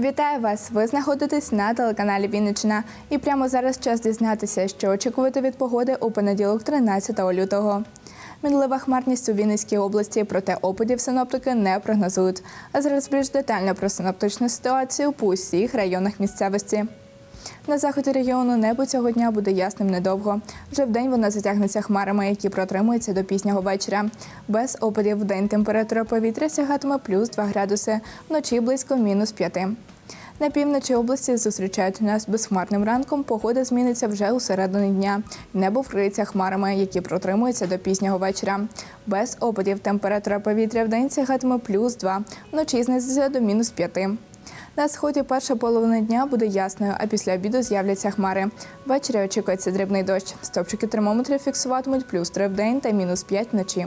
Вітаю вас! Ви знаходитесь на телеканалі Вінничина. І прямо зараз час дізнатися, що очікувати від погоди у понеділок, 13 лютого. Мінлива хмарність у Вінницькій області, проте опадів синоптики не прогнозують. А зараз більш детально про синоптичну ситуацію по усіх районах місцевості. На заході регіону небо цього дня буде ясним недовго. Вже вдень воно затягнеться хмарами, які протримуються до пізнього вечора. Без опадів в день температура повітря сягатиме плюс 2 градуси, вночі близько мінус 5. На півночі області зустрічають нас безхмарним ранком. Погода зміниться вже у середині дня. Небо вкриється хмарами, які протримуються до пізнього вечора. Без опадів температура повітря в день сягатиме плюс 2, вночі знизиться до мінус 5. На сході перша половина дня буде ясною, а після обіду з'являться хмари. Ввечері очікується дрібний дощ. Стопчики термометрів фіксуватимуть плюс 3 в день та мінус 5 вночі.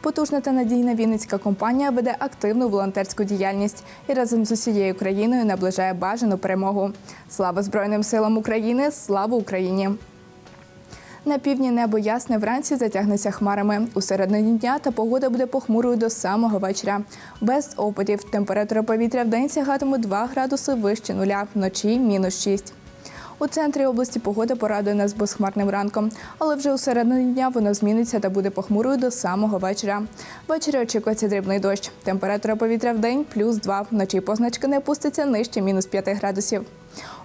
Потужна та надійна Вінницька компанія веде активну волонтерську діяльність і разом з усією країною наближає бажану перемогу. Слава Збройним силам України! Слава Україні! На півдні небо ясне вранці затягнеться хмарами. У середині дня та погода буде похмурою до самого вечора. Без опадів температура повітря в день сягатиме 2 градуси вище нуля, вночі мінус 6. У центрі області погода порадує нас безхмарним ранком, але вже у середині дня воно зміниться та буде похмурою до самого вечора. Ввечері очікується дрібний дощ. Температура повітря в день плюс 2, вночі позначка не опуститься нижче мінус 5 градусів.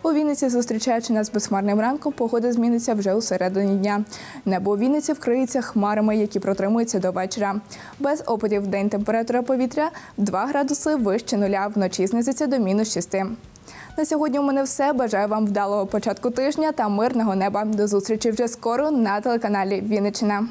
У Вінниці, зустрічаючи нас безхмарним ранком, погода зміниться вже у середині дня. Небо у Вінниці вкриється хмарами, які протримуються до вечора. Без опадів в день температура повітря 2 градуси вище нуля, вночі знизиться до мінус 6. На сьогодні у мене все. Бажаю вам вдалого початку тижня та мирного неба. До зустрічі вже скоро на телеканалі Вінниччина.